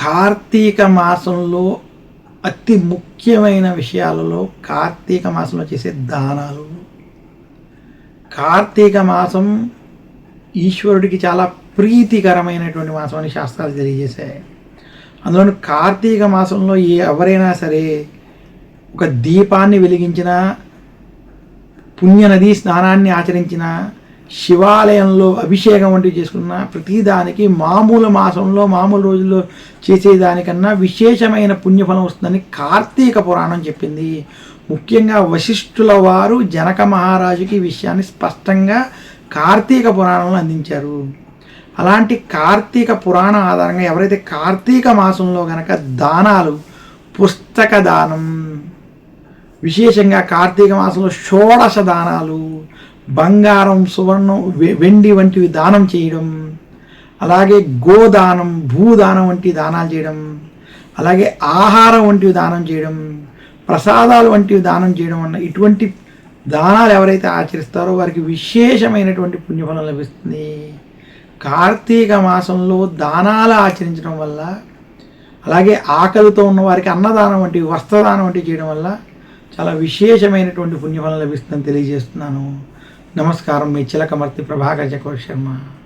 కార్తీక మాసంలో అతి ముఖ్యమైన విషయాలలో కార్తీక మాసంలో చేసే దానాలు. కార్తీక మాసం ఈశ్వరుడికి చాలా ప్రీతికరమైనటువంటి మాసం అని శాస్త్రాలు తెలియజేశాయి. అందులో కార్తీక మాసంలో ఏ ఎవరైనా సరే ఒక దీపాన్ని వెలిగించిన పుణ్యనది స్నానాన్ని ఆచరించిన శివాలయంలో అభిషేకం వంటివి చేసుకున్న ప్రతిదానికి మామూలు మాసంలో మామూలు రోజుల్లో చేసేదానికన్నా విశేషమైన పుణ్యఫలం వస్తుందని కార్తీక పురాణం చెప్పింది. ముఖ్యంగా వశిష్ఠుల వారు జనక మహారాజుకి ఈ విషయాన్ని స్పష్టంగా కార్తీక పురాణంలో అందించారు. అలాంటి కార్తీక పురాణం ఆధారంగా ఎవరైతే కార్తీక మాసంలో గనక దానాలు పుస్తక దానం విశేషంగా కార్తీక మాసంలో షోడశ దానాలు బంగారం సువర్ణం వె- వెండి వంటివి దానం చేయడం అలాగే గోదానం భూదానం వంటి దానాలు చేయడం అలాగే ఆహారం వంటివి దానం చేయడం ప్రసాదాలు వంటివి దానం చేయడం అన్న ఇటువంటి దానాలు ఎవరైతే ఆచరిస్తారో వారికి విశేషమైనటువంటి పుణ్యఫలం లభిస్తుంది. కార్తీక మాసంలో దానాలు ఆచరించడం వల్ల అలాగే ఆకలితో ఉన్న వారికి అన్నదానం వంటి వస్త్రదానం వంటి చేయడం వల్ల చాలా విశేషమైనటువంటి పుణ్యఫలం లభిస్తుందని తెలియజేస్తున్నాను. నమస్కారం. మీ చిలకమర్తి ప్రభాకర్ చకోర్ శర్మ.